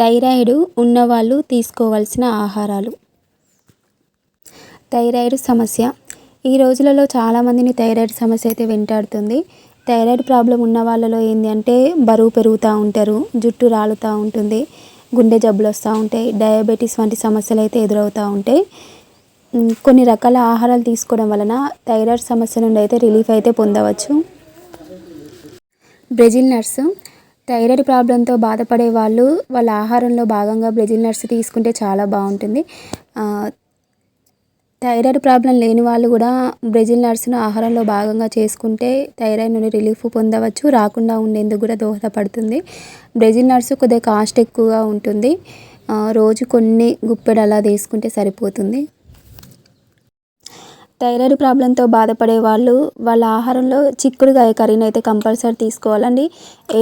Thyroid ఉన్నవాళ్ళు తీసుకోవాల్సిన ఆహారాలు. థైరాయిడ్ సమస్య. ఈ రోజులలో చాలామందిని థైరాయిడ్ సమస్య అయితే వెంటాడుతుంది. థైరాయిడ్ ప్రాబ్లం ఉన్న వాళ్ళలో ఏంటి అంటే బరువు పెరుగుతూ ఉంటారు జుట్టు రాలుతూ ఉంటుంది గుండె జబ్బులు వస్తూ ఉంటాయి డయాబెటీస్ వంటి సమస్యలు అయితే ఎదురవుతూ ఉంటాయి. కొన్ని రకాల ఆహారాలు తీసుకోవడం వలన థైరాయిడ్ సమస్య నుండి అయితే రిలీఫ్ అయితే పొందవచ్చు. బ్రెజిల్ నర్సు థైరాయిడ్ ప్రాబ్లంతో బాధపడే వాళ్ళు వాళ్ళ ఆహారంలో భాగంగా బ్రెజిల్ నట్స్ తీసుకుంటే చాలా బాగుంటుంది. థైరాయిడ్ ప్రాబ్లం లేని వాళ్ళు కూడా బ్రెజిల్ నట్స్ను ఆహారంలో భాగంగా చేసుకుంటే థైరాయిడ్ నుండి రిలీఫ్ పొందవచ్చు రాకుండా ఉండేందుకు కూడా దోహదపడుతుంది. బ్రెజిల్ నట్స్ కొద్దిగా కాస్ట్ ఎక్కువగా ఉంటుంది. రోజు కొన్ని గుప్పెడు అలా తీసుకుంటే సరిపోతుంది. థైరాయిడ్ ప్రాబ్లంతో బాధపడే వాళ్ళు వాళ్ళ ఆహారంలో చిక్కుడుగాయ కర్రీని అయితే కంపల్సరీ తీసుకోవాలండి.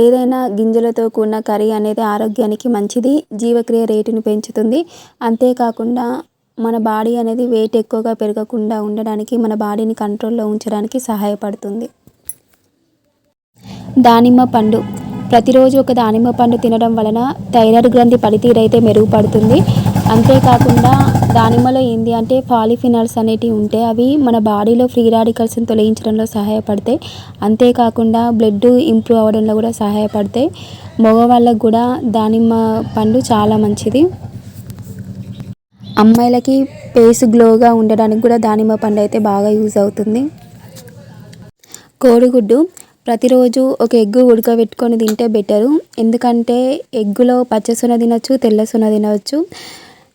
ఏదైనా గింజలతో కూడిన కర్రీ అనేది ఆరోగ్యానికి మంచిది జీవక్రియ రేటును పెంచుతుంది. అంతేకాకుండా మన బాడీ అనేది వెయిట్ ఎక్కువగా పెరగకుండా ఉండడానికి మన బాడీని కంట్రోల్లో ఉంచడానికి సహాయపడుతుంది. దానిమ్మ పండు. ప్రతిరోజు ఒక దానిమ్మ పండు తినడం వలన థైరాయిడ్ గ్రంథి పనితీరు అయితే మెరుగుపడుతుంది. అంతేకాకుండా దానిమ్మలో ఏంటి అంటే పాలిఫినాల్స్ అనేటివి ఉంటాయి అవి మన బాడీలో ఫ్రీ రాడికల్స్ని తొలగించడంలో సహాయపడతాయి. అంతేకాకుండా బ్లడ్ ఇంప్రూవ్ అవ్వడంలో కూడా సహాయపడతాయి. మగవాళ్ళకు కూడా దానిమ్మ పండు చాలా మంచిది. అమ్మాయిలకి పేస్ గ్లోగా ఉండడానికి కూడా దానిమ్మ పండు అయితే బాగా యూజ్ అవుతుంది. కోడిగుడ్డు ప్రతిరోజు ఒక ఎగ్గు ఉడకబెట్టుకొని తింటే బెటరు. ఎందుకంటే ఎగ్గులో పచ్చ సొన తినచ్చు తెల్ల సొన తినవచ్చు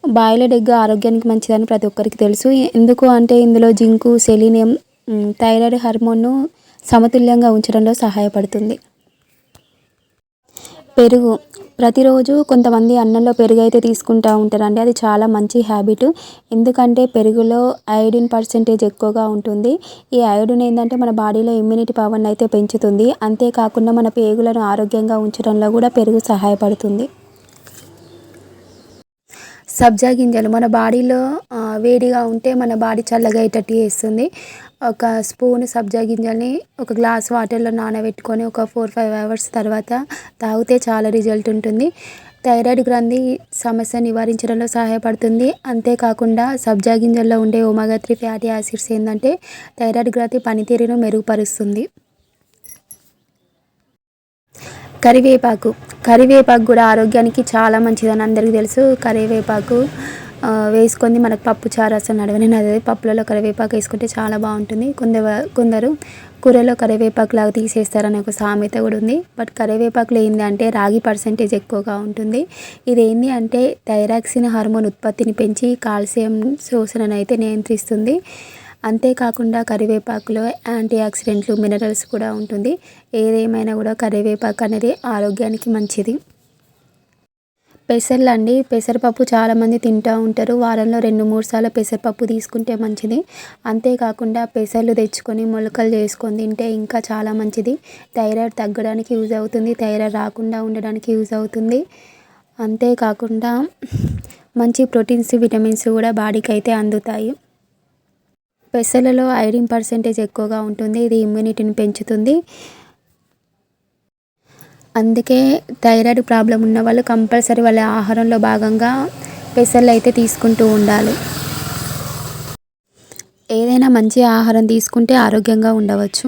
బాయిలెడ్ ఎగ్ ఆరోగ్యానికి మంచిదని ప్రతి ఒక్కరికి తెలుసు. ఎందుకు అంటే ఇందులో జింకు సెలీనియం థైరాయిడ్ హార్మోన్ను సమతుల్యంగా ఉంచడంలో సహాయపడుతుంది. పెరుగు. ప్రతిరోజు కొంతమంది అన్నంలో పెరుగు అయితే తీసుకుంటూ ఉంటారండి. అది చాలా మంచి హ్యాబిట్. ఎందుకంటే పెరుగులో ఐడిన్ పర్సెంటేజ్ ఎక్కువగా ఉంటుంది. ఈ ఐడిన్ ఏంటంటే మన బాడీలో ఇమ్యూనిటీ పవర్ని అయితే పెంచుతుంది. అంతేకాకుండా మన పేగులను ఆరోగ్యంగా ఉంచడంలో కూడా పెరుగు సహాయపడుతుంది. సబ్జా గింజలు మన బాడీలో వేడిగా ఉంటే మన బాడీ చల్లగా అయ్యేటట్టు చేస్తుంది. ఒక స్పూన్ సబ్జా గింజల్ని ఒక గ్లాస్ వాటర్లో నానబెట్టుకొని ఒక ఫోర్ ఫైవ్ అవర్స్ తర్వాత తాగితే చాలా రిజల్ట్ ఉంటుంది. థైరాయిడ్ గ్రంథి సమస్య నివారించడంలో సహాయపడుతుంది. అంతేకాకుండా సబ్జా గింజల్లో ఉండే ఒమేగా త్రీ ఫ్యాటీ యాసిడ్స్ ఏంటంటే థైరాయిడ్ గ్రంథి పనితీరును మెరుగుపరుస్తుంది. కరివేపాకు కరివేపాకు కూడా ఆరోగ్యానికి చాలా మంచిదని అందరికీ తెలుసు. కరివేపాకు వేసుకొని మనకు పప్పు చారు అసలు నడవని అదే పప్పులలో కరివేపాకు వేసుకుంటే చాలా బాగుంటుంది. కొందరు కొందరు కూరలో కరివేపాకు లాగా తీసేస్తారని ఒక సామెత కూడా ఉంది. బట్ కరివేపాకులో ఏంటి అంటే రాగి పర్సెంటేజ్ ఎక్కువగా ఉంటుంది. ఇది ఏంటి అంటే థైరాక్సిన్ హార్మోన్ ఉత్పత్తిని పెంచి కాల్షియం శోషణను అయితే నియంత్రిస్తుంది. అంతేకాకుండా కరివేపాకులో యాంటీ ఆక్సిడెంట్లు మినరల్స్ కూడా ఉంటుంది. ఏదేమైనా కూడా కరివేపాకు అనేది ఆరోగ్యానికి మంచిది. పెసర్లు అండి. పెసరపప్పు చాలామంది తింటూ ఉంటారు. వారంలో రెండు మూడు సార్లు పెసరపప్పు తీసుకుంటే మంచిది. అంతేకాకుండా పెసర్లు తెచ్చుకొని మొలకలు చేసుకొని తింటే ఇంకా చాలా మంచిది. థైరాయిడ్ తగ్గడానికి యూజ్ అవుతుంది. థైరాయిడ్ రాకుండా ఉండడానికి యూజ్ అవుతుంది. అంతేకాకుండా మంచి ప్రోటీన్స్ విటమిన్స్ కూడా బాడీకి అయితే అందుతాయి. పెసలలో ఐరన్ పర్సెంటేజ్ ఎక్కువగా ఉంటుంది ఇది ఇమ్యూనిటీని పెంచుతుంది. అందుకే థైరాయిడ్ ప్రాబ్లం ఉన్న వాళ్ళు కంపల్సరీ వాళ్ళ ఆహారంలో భాగంగా పెసలు అయితే తీసుకుంటూ ఉండాలి. ఏదైనా మంచి ఆహారం తీసుకుంటే ఆరోగ్యంగా ఉండవచ్చు.